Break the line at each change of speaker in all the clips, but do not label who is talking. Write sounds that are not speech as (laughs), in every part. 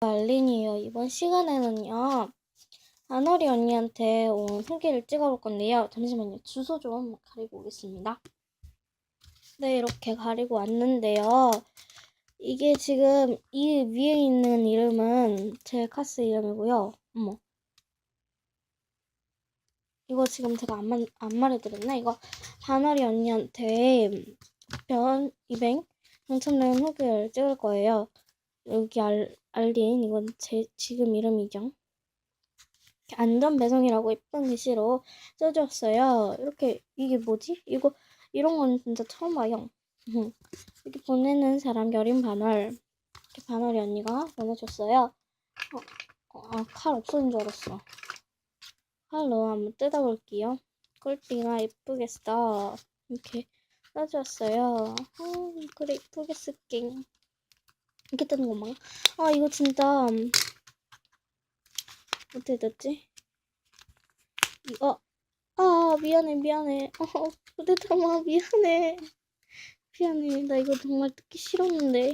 알린이에요. 이번 시간에는요, 아너리 언니한테 온 후기를 찍어볼 건데요. 잠시만요. 주소 좀 가리고 오겠습니다. 네, 이렇게 가리고 왔는데요. 이게 지금 이 위에 있는 이름은 제 카스 이름이고요. 어머. 이거 지금 제가 안, 말, 안 말해드렸나? 이거 바나리 언니한테 편 이뱅 당첨된 후기를 찍을 거예요. 여기 알, 알린 이건 제 지금 이름이죠. 안전 배송이라고 예쁜 글씨로 써줬어요. 이렇게 이게 뭐지? 이거 이런 건 진짜 처음 봐요. (laughs) 이렇게 보내는 사람 여린 반월 이렇게 반월이 언니가 보내줬어요. 어, 아, 칼 없어진 줄 알았어. 칼로 한번 뜯어볼게요. 꿀띠가 예쁘게 써. 이렇게 써줬어요. 어, 그래, 예쁘게 쓸게. 이렇게 뜨는 것만. 아, 이거 진짜. 음, 어떻게 됐지? 이거. 아, 미안해, 미안해. 어, 부대tam아, 미안해. 미안해. 나 이거 정말 뜯기 싫었는데.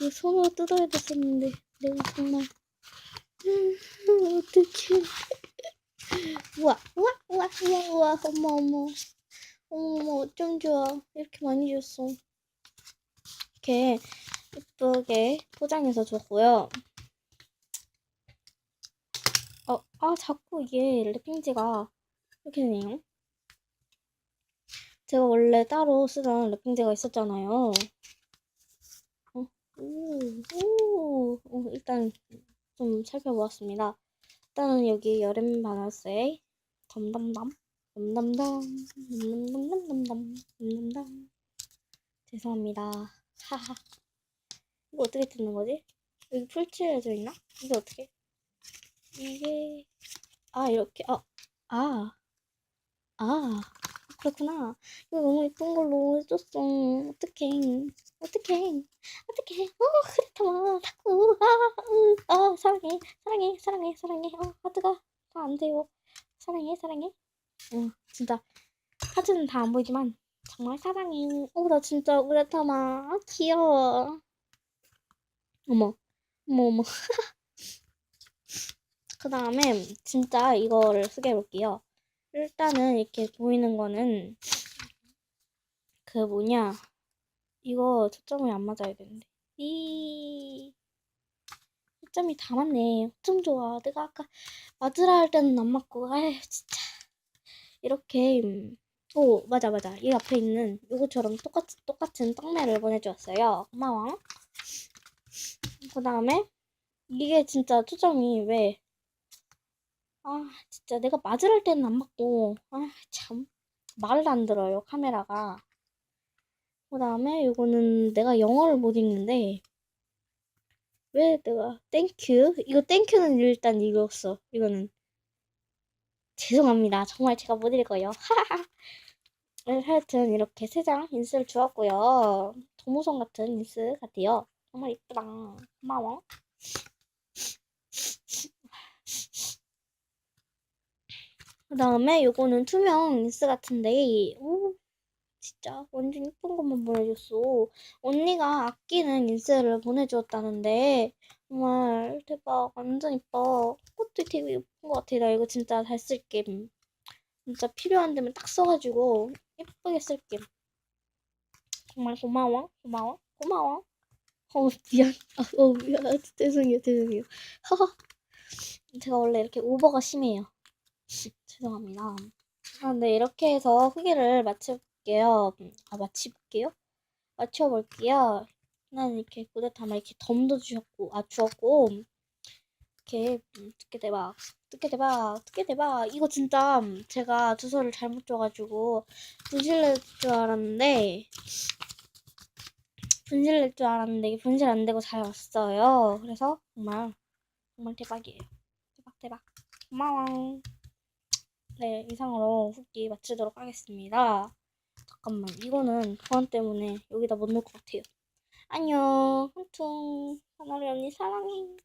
이거 손으로 뜯어야 됐었는데. 내가 정말. 음, 어떡해. 우와, 우와, 우와, 우와, 우와, 어머, 어머. 어머, 어쩜 좋아. 이렇게 많이 줬어. 이렇게 예쁘게 포장해서 줬고요. 어, 아, 자꾸 이게 랩핑지가 이렇게 되네요. 제가 원래 따로 쓰던 랩핑지가 있었잖아요. 어, 오, 오, 오, 일단 좀 살펴보았습니다. 일단은 여기 여름 바나스에 덤덤덤 덤덤 덤 덤덤 덤덤덤덤 덤덤덤 죄송합니다 하하 이거 어떻게 뜯는 거지? 여기 풀칠해져 있나? 이게 어떻게? 이게 아 이렇게 아아 아 아, 그렇구나. 이거 너무 예쁜 걸로 해줬어. 어떡해 어떡해 어떡해. 어 그렇다마 자꾸 아, 아 사랑해 사랑해 사랑해 사랑해. 어 하트가 다 안 돼요. 사랑해 사랑해. 어 진짜. 하트는 다 안 보이지만 정말 사랑해. 어나 진짜 그렇다마. 아, 귀여워 어머 어머 어머. (laughs) 그 다음에 진짜 이거를 쓰게 해볼게요. 일단은 이렇게 보이는 거는 그 뭐냐? 이거 초점이 안 맞아야 되는데. 이 초점이 다 맞네. 어쩜 좋아. 내가 아까 맞으라 할 때는 안 맞고. 아휴 진짜. 이렇게 음, 오 맞아 맞아. 이 앞에 있는 요거처럼 똑같, 똑같은 떡매를 보내주었어요. 고마워 그 다음에 이게 진짜 초점이 왜 아, 진짜 내가 맞으랄 때는 안 맞고, 아, 참. 말을 안 들어요, 카메라가. 그 다음에 이거는 내가 영어를 못 읽는데, 왜 내가, 땡큐? 이거 땡큐는 일단 읽었어. 이거는. 죄송합니다. 정말 제가 못 읽어요. (laughs) 하여튼 이렇게 세 장 인스를 주었고요. 도무성 같은 인스 같아요. 정말 이쁘다. 고마워. 그 다음에 요거는 투명 린스 같은데 오 진짜 완전 예쁜 것만 보내줬어. 언니가 아끼는 린스를 보내주었다는데 정말 대박 완전 예뻐. 꽃도 되게 예쁜 것 같아. 나 이거 진짜 잘 쓸게. 진짜 필요한 데면 딱 써가지고 예쁘게 쓸게. 정말 고마워 고마워 고마워 어 미안 아, 어 미안 죄송해요 죄송해요 하하 제가 원래 이렇게 오버가 심해요 죄송합니다. 아, 네, 이렇게 해서 후기를 마쳐볼게요. 아, 마치볼게요? 맞춰볼게요. 난 이렇게 구대타마 이렇게 덤도 주셨고, 아, 주었고, 이렇게, 음, 뜯게 대박, 뜯게 대박, 뜯게 대박. 이거 진짜 제가 주소를 잘못 줘가지고, 분실낼 줄 알았는데, 분실낼 줄 알았는데, 분실 안 되고 잘 왔어요. 그래서 정말, 정말 대박이에요. 대박, 대박. 고마워. 네, 이상으로 후기 마치도록 하겠습니다. 잠깐만, 이거는 보안 때문에 여기다 못 넣을 것 같아요. 안녕, 훈퉁. 하나리 언니 사랑해.